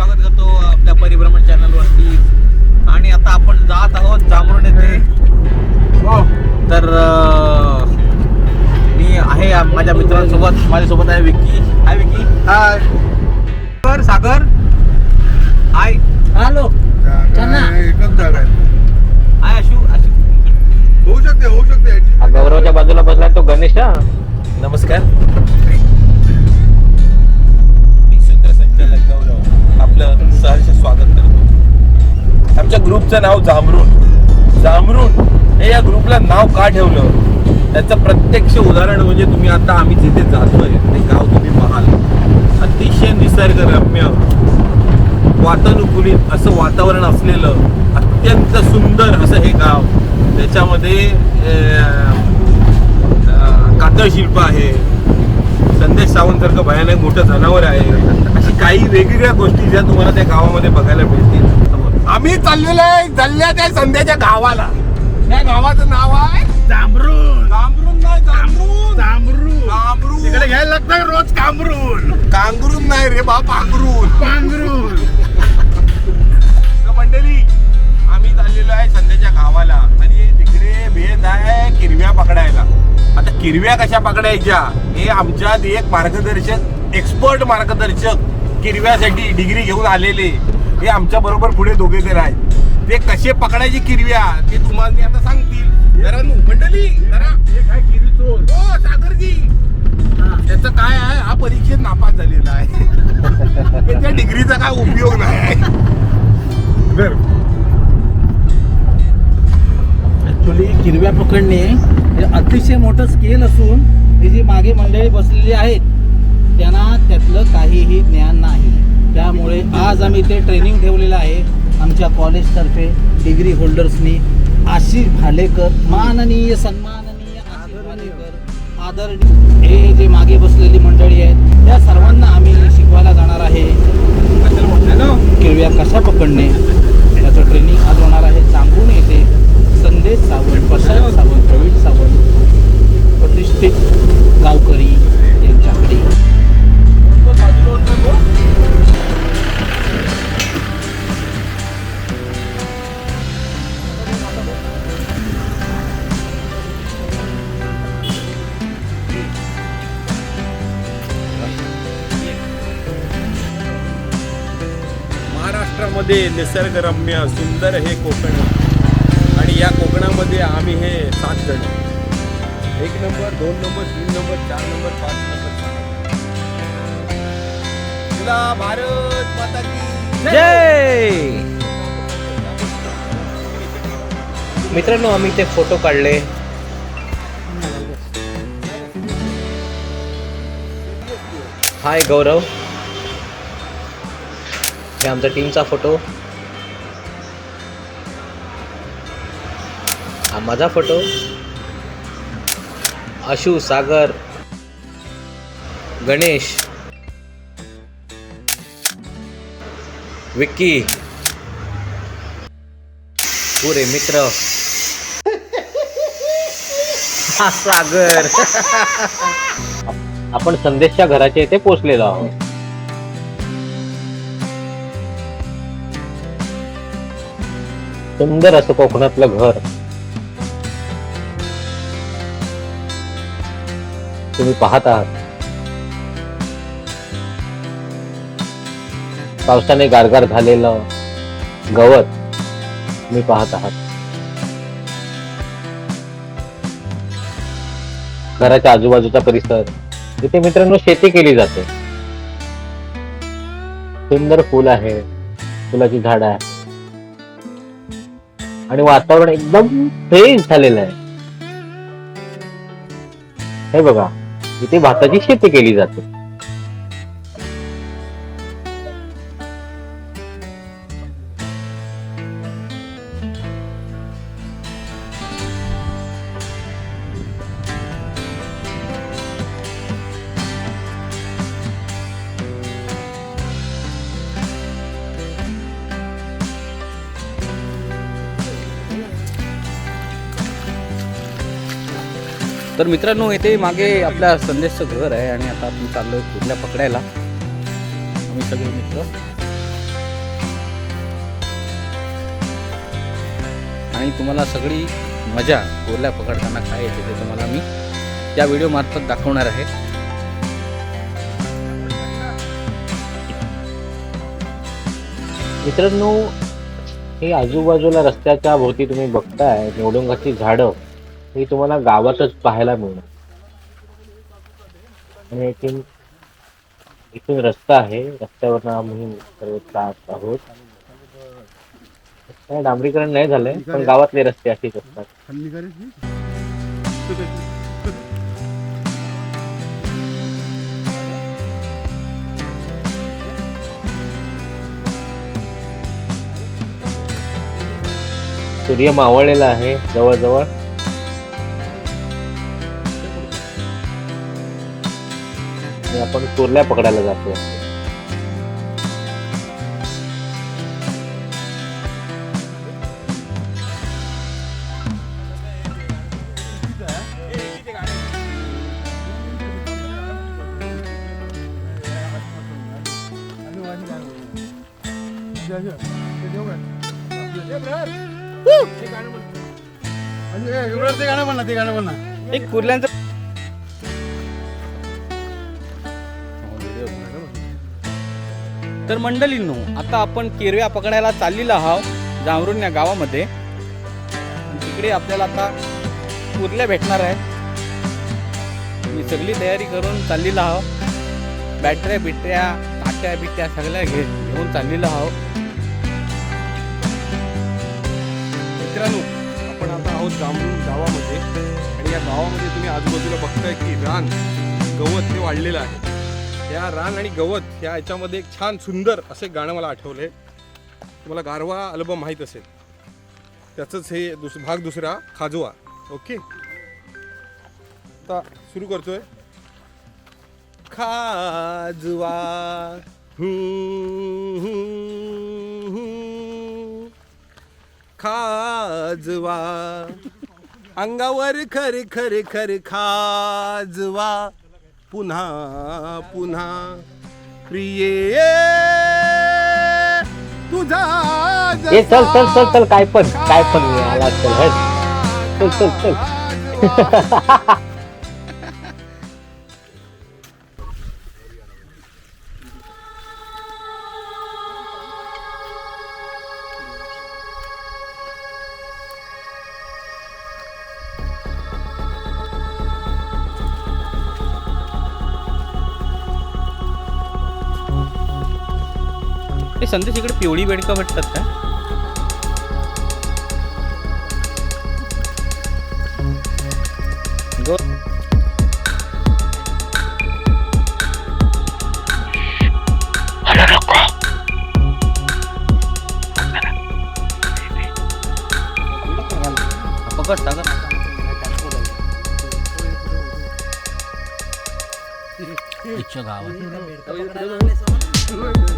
स्वागत करतो आपल्या परिभ्रमण चॅनलवरती आणि आता आपण जात आहोत जांभरुण येथे. तर मी आहे माझ्या मित्रांसोबत. माझ्यासोबत आहे Vicky. Hi Vicky. Hi. Sagar Sagar. Hi. Hello. चला. एकच झाड आहे. हाय अशू अशू होऊ शकते होऊ शकते. गौरवच्या बाजूला बसलाय तो गणेश हा? नमस्कार. मी सूत्रसंचालक गौरव आपलं सहर्ष स्वागत करतो. आमच्या ग्रुपचं नाव जांभरून जांभरून हे या ग्रुपला नाव का ठेवलं? त्याचं प्रत्यक्ष उदाहरण म्हणजे तुम्ही आता आम्ही जिथे जातोय ते गाव तुम्ही पाहाल अतिशय निसर्गरम्य वातानुकूलित असं वातावरण असलेलं अत्यंत सुंदर असं हे गाव. त्याच्यामध्ये कातळ शिल्प आहे. संदेश सावंतसारखं भयानक मोठं जनावर आहे. अशी काही वेगवेगळ्या गोष्टी ज्या तुम्हाला त्या गावामध्ये बघायला मिळतील. आम्ही चाललेलो आहे जल्ल्या त्या संध्याच्या गावाला. त्या गावाचं नाव आहे जांभरून जांभरून नाही जांभरून जांभरून जांभरून तिकडे घ्यायला लागतं रोज कांबरून कांगरून नाही रे बा पांघरून पांघरून तर मंडळी आम्ही चाललेलो आहे संध्याच्या गावाला. आणि तिकडे भेद आहे किरव्या पकडायला. आता किरव्या कशा पकडायच्या? हे आमच्यात एक मार्गदर्शक एक्सपर्ट मार्गदर्शक किरव्यासाठी डिग्री घेऊन आलेले. हे आमच्या बरोबर पुढे दोघे जण आहेत. ते कसे पकडायचे किरव्या ते तुम्हाला आता सांगतील. जरा नु- मंडळी जरा. चोर हो सागरजी. त्याचं काय आहे? हा परीक्षेत नापास झालेला आहे. त्या डिग्रीचा काय उपयोग नाही ऍक्च्युली किरव्या पकडणे हे अतिशय मोठं स्केल असून हे जी मागे मंडळी बसलेली आहेत त्यांना त्यातलं काहीही ज्ञान नाही. त्यामुळे आज आम्ही ते ट्रेनिंग ठेवलेलं आहे. आमच्या कॉलेजतर्फे डिग्री होल्डर्सनी आशिष भालेकर माननीय सन्माननीय आदरणीय आदरणीय हे जे मागे बसलेली मंडळी निसर्गरम्य सुंदर हे कोकण आणि या कोकणामध्ये आम्ही हे सात जण एक नंबर दोन नंबर तीन नंबर चार नंबर पाच नंबर. तुला भारत माता की जय! मित्रांनो आम्ही ते फोटो काढले. हाय गौरव. हे आमच्या टीमचा फोटो. माझा फोटो. आशू सागर गणेश विक्की पुरे मित्र. हा सागर. आपण संदेशच्या घराच्या इथे पोचलेलो आहोत. सुंदर असं कोकणातलं घर. तुम्ही पाहत आहात. पावसाने गारगार झालेलं गवत मी पाहत आहात. घराच्या आजूबाजूचा परिसर जिथे मित्रांनो शेती केली जाते. सुंदर फुल आहे फुलाची झाड आहे आणि वातावरण एकदम फ्रेश झालेलं आहे. हे बघा इथे भाताची शेती केली जाते. तर मित्रांनो येथे मागे आपल्या संदेशचं घर आहे आणि आता आपण चाललो आहे कुठल्या पकडायला. आम्ही सगळे मित्र. आणि तुम्हाला सगळी मजा गोरल्या पकडताना काय येते ते तुम्हाला मी या व्हिडिओ मार्फत दाखवणार आहे. मित्रांनो हे आजूबाजूला रस्त्याच्या भोवती तुम्ही बघताय निवडुंगाची झाडं. ही तुम्हाला गावातच पाहायला मिळणार. आणि इथून इथून रस्ता आहे. रस्त्यावरनं आम्ही सर्व जात आहोत. काय डांबरीकरण नाही झालंय पण गावातले रस्ते असेच असतात. सूर्य मावळलेला आहे जवळजवळ. आणि आपण कुर्ल्या पकडायला जातोय. ते गाणं म्हणा ते गाणं म्हणा एक कुर्ल्यांचं तर मंडळींनो आता आपण केरव्या पकडायला चाललेलो आहोत जांभरून या गावामध्ये. तिकडे आपल्याला आता कुर्ल्या भेटणार आहेत. मी सगळी तयारी करून चाललेलो आहोत. बॅटऱ्या बिटऱ्या काट्या बिट्या सगळ्या घे घेऊन चाललेलो आहोत. मित्रांनो आपण आता आहोत जांभरून गावामध्ये. आणि या गावामध्ये तुम्ही आजूबाजूला बघताय की रान गवत हे वाढलेलं आहे. या रान आणि गवत या याच्यामध्ये एक छान सुंदर असे गाणं मला आठवलंय तुम्हाला गारवा अल्बम माहीत असेल. त्याचंच हे दुस भाग दुसरा खाजवा. ओके? आता सुरू करतोय. खाजवा खाजवा अंगावर खर खर खर खाजवा. पुन्हा पुन्हा. प्रिये तुझा ए चल चल चल चल काय पण काय पण आला चल चल चल चल संदेश इकडे पिवळी बेडकं भेटतात का?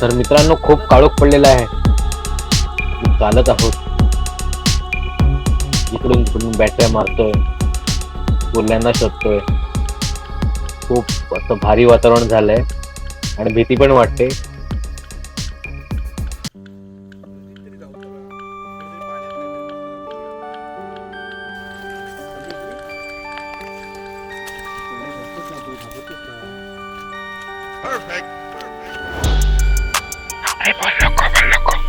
तर मित्रांनो खूप काळोख पडलेला आहे. चालत आहोत. इकडून तिकडून बॅटऱ्या मारतोय. बोलल्यांना शोधतोय. खूप असं भारी वातावरण झालंय. आणि भीती पण वाटते. Ay, vos loco, vos loco.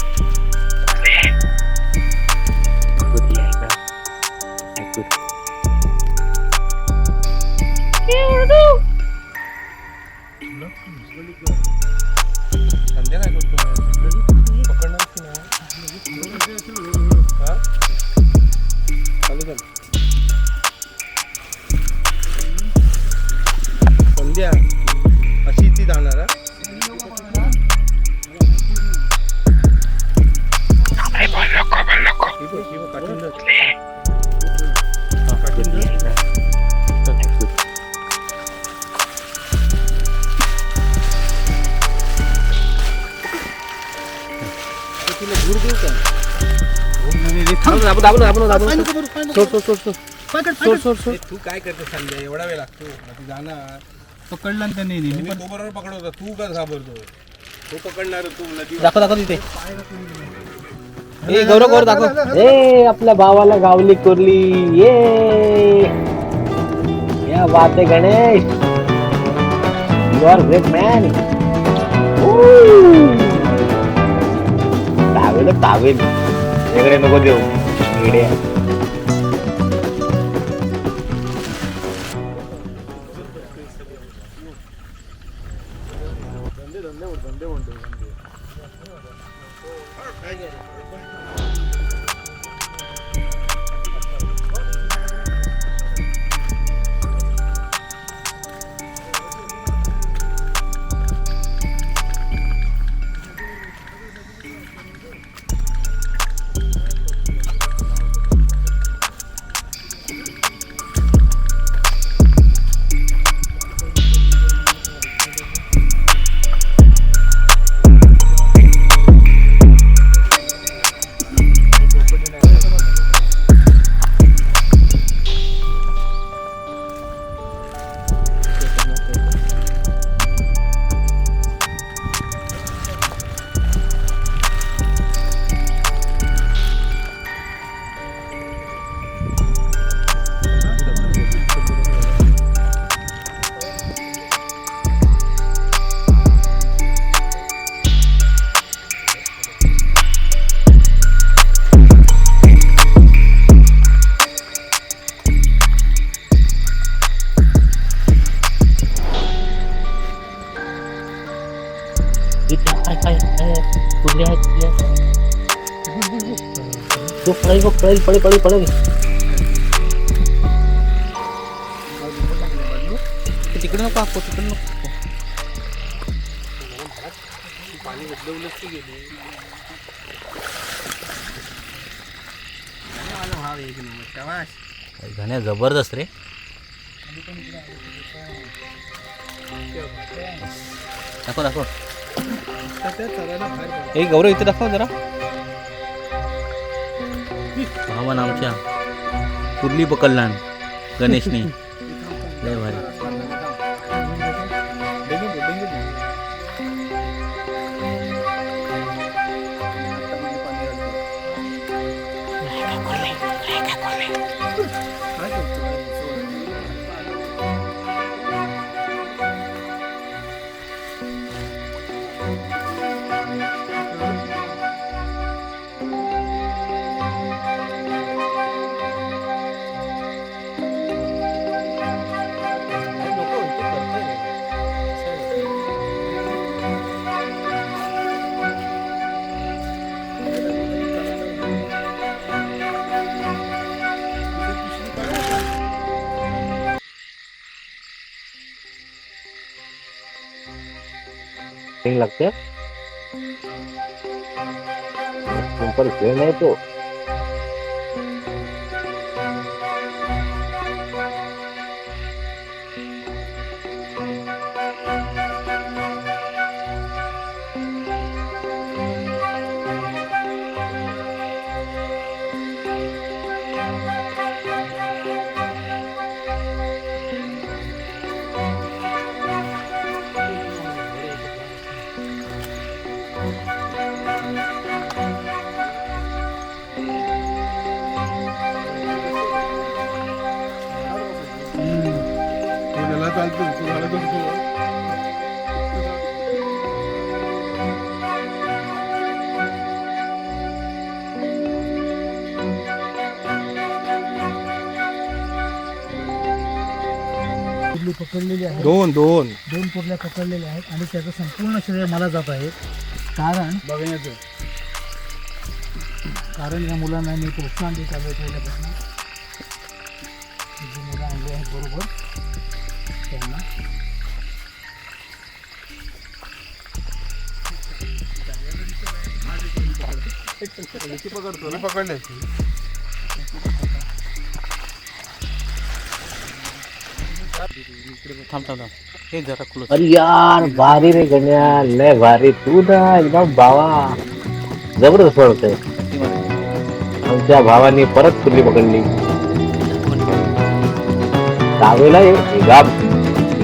तू काय करते संध्या एवढा वेळ लागतो मग जाणार पकडला ना त्याने तो बरोबर पकडत होता तू का घाबरतो तो पकडणार तू नदी दाखव दाखव तिथे ए गौरव गौरव दाखव ए आपल्या भावाला गावली कोरली ये या बात आहे Ganesh you are great man towel towel वेगळे नको देऊ इकडे काय पळेल पळेल पळेल पळेल. तिकडे नको आपो तिकडे नको घण्या जबरदस्त रे. दाखव दाखव. ए गौरव इथे दाखव जरा. भावन आमच्या. कुर्ली पकडला गणेशने. लय भारी. Ting लागते नंतर खेळ नाही पकडलेली आहे दोन दोन. दोन कुर्ल्या पकडलेल्या आहेत आणि त्याचं संपूर्ण श्रेय मला जात आहे. कारण बघण्याचं. कारण या मुलांना मी प्रोत्साहन देत आलो पहिल्यापासून. जी मुलं आणली आहेत बरोबर त्यांना. मी पकडले. थांब थांब थांब. हे जरा क्लोज अरे यार भारी रे गण्या. लय भारी. तू ना एकदम भावा जबरदस्त पळतोय. आमच्या भावाने परत कुर्ली पकडली. दावेला ये. गाब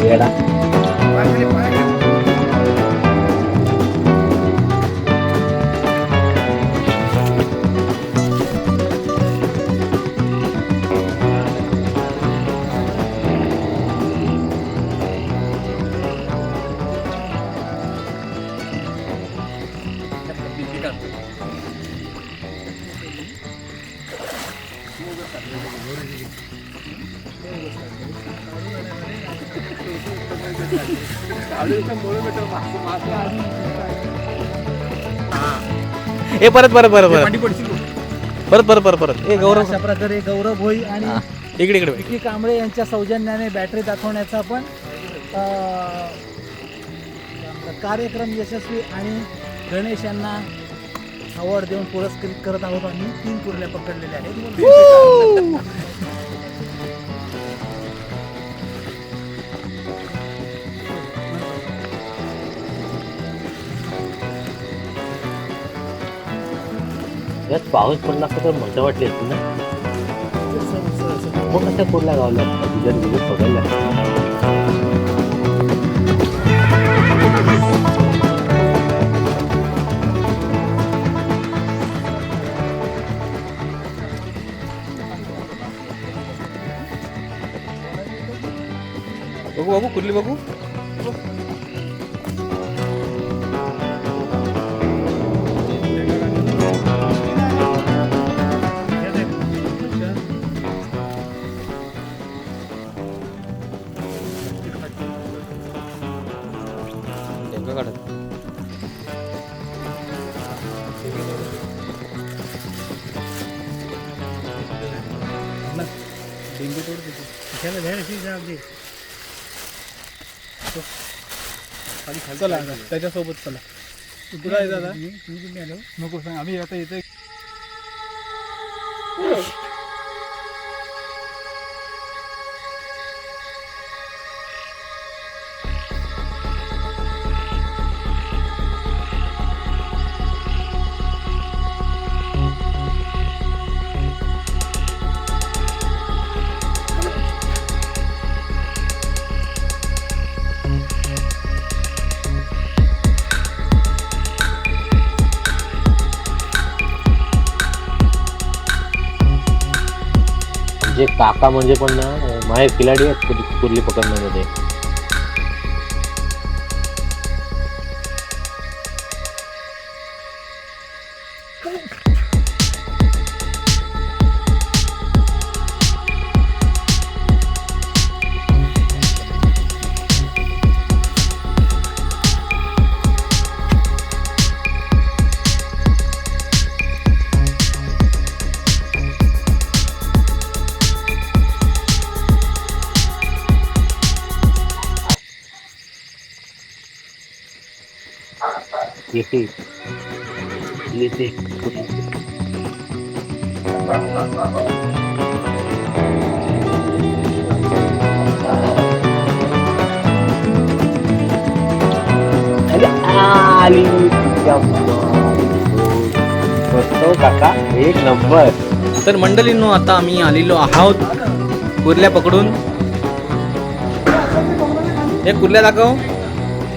येडा. ए परत परत परत परत. परत परत परत परत. ए गौरव. अशा प्रकारे गौरव भोई आणि हा, इकडे इकडे विकी कांबळे यांच्या सौजन्याने बॅटरी दाखवण्याचा पण अं, कार्यक्रम यशस्वी आणि गणेश यांना अवॉर्ड देऊन पुरस्कृत करत आहोत आम्ही. तीन कुर्ल्या पकडलेल्या आहेत. यात पाऊस पडला असता तर मजा वाटली असती ना? मग कसं कुठला गावला तुझ्या दिवस बघायला बघू बघू कुठली बघू? चला आता, त्याच्यासोबत चला तुला आहे दादा नको सांग आम्ही आता इथे काका म्हणजे पण ना माहेर खिलाडी आहेत कुर्ली- पकडण्यामध्ये येते येते आली. काका. एक नंबर. तर मंडळींनो आता आम्ही आलेलो आहोत कुर्ल्या पकडून. हे कुर्ल्या दाखव.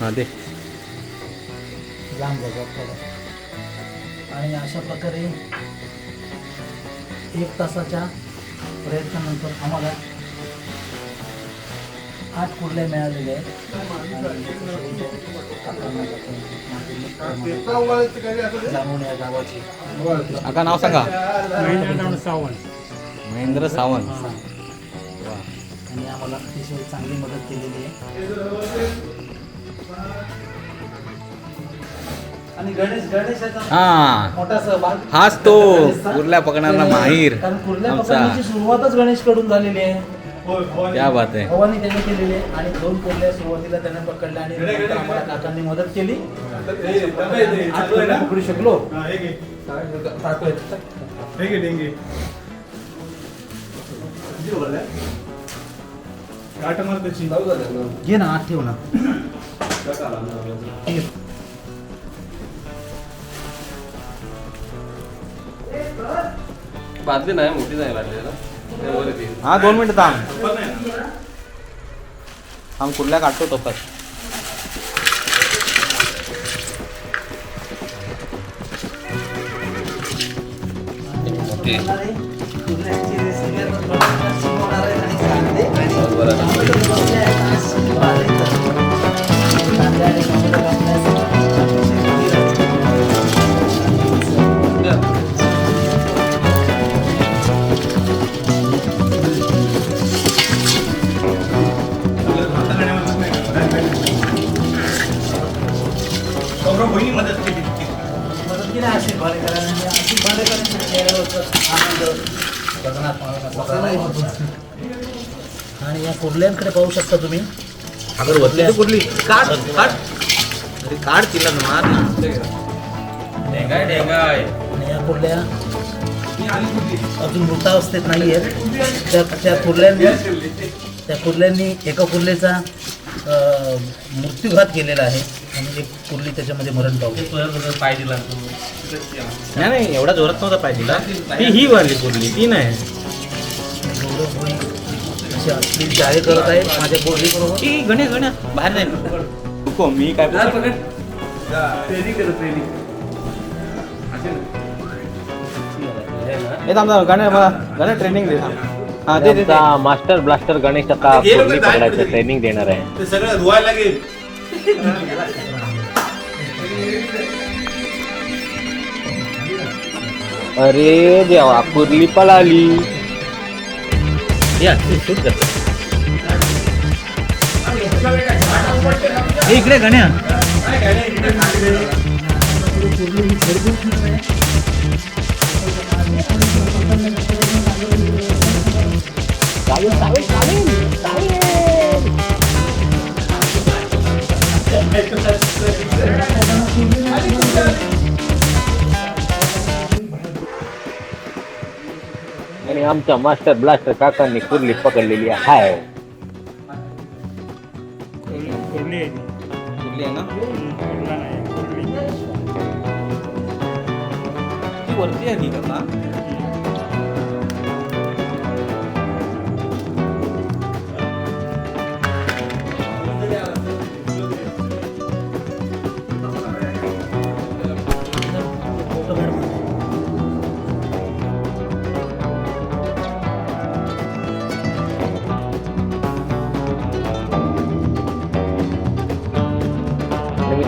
हां दे. लांब जागा थोडं आणि अशा प्रकारे एक तासाच्या प्रयत्नानंतर आम्हाला आठ कुर्ल्या मिळालेल्या आहेत. जामून या गावाची आका नाव सांगा सावंत. महेंद्र सावंत. आणि आम्हाला अतिशय चांगली मदत केलेली आहे. आणि गणेश गणेशाचा हा. मोठा सहभाग. हाच तो कुर्ल्या पकडणारा माहीर. कारण कुर्ल्या आमचा. पकडण्याची सुरुवातच गणेशकडून झालेली आहे. क्या बात आहे. भवानी त्यांनी केलेली आहे आणि दोन कुर्ल्या सुरुवातीला त्याने पकडल्या आणि नंतर आम्हाला काकांनी मदत केली. आठ कुर्ल्या पकडू शकलो. घे. ना आठ ठेव ना. बादली नाही मोठी नाही बादली हा दोन मिनिटं थांब. थांब कुठल्या काढतो तो पण. मोठी. आणि या कुर्ल्यांकडे पाहू शकता तुम्ही. अगर वरती कुठली? काढ काढ. अरे काढ तिला ना मार. आणि या कुर्ल्या अजून मृतावस्थेत नाही आहेत त्या त्या कुर्ल्यांनी त्या कुर्ल्यांनी एका कुर्लेचा मृत्यूघात केलेला आहे. आणि एक कुर्ली त्याच्यामध्ये मरण पावली. पाय दिला नाही नाही एवढा जोरात नव्हता पाय दिला. ती ही वाली कुठली ती नाही. गौरव भोई अशी असली जाहीर करत आहे माझ्या गण्या गण्या बाहेर जाईल मी काय हे थांब थांब गण्या मला गण्या ट्रेनिंग दे थांब. हा मास्टर ब्लास्टर गणेश आता कुर्ली पकडायचं. ट्रेनिंग देणार आहे. ते सगळं धुवायला लागेल. अरे देवा पुरली पळाली. या तू शूट कर इकडे गण्या. आमच्या मास्टर ब्लास्टर काकांनी कुर्ली पकडलेली आहे. कुठली आहे ना? ती वरती आहे का?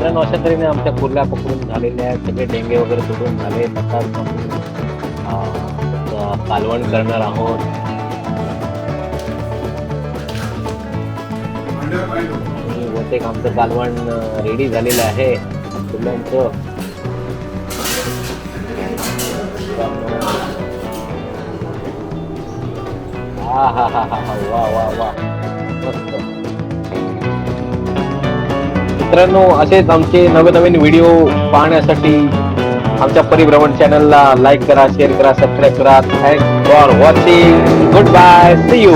मित्रांनो अशा तऱ्हेने आमच्या कुर्ल्या पकडून झालेल्या आहेत. सगळे डेंगे वगैरे सोडून झाले. नकार कालवण करणार आहोत. बहुतेक आमचं कालवण रेडी झालेलं आहे. कुर्ल्यांचं हा हा हा हा. वा वा वा. मित्रांनो असेच आमचे नवनवीन व्हिडिओ पाहण्यासाठी आमच्या परिभ्रमण चॅनलला लाईक करा शेअर करा सबस्क्राईब करा. Thanks for watching good bye see you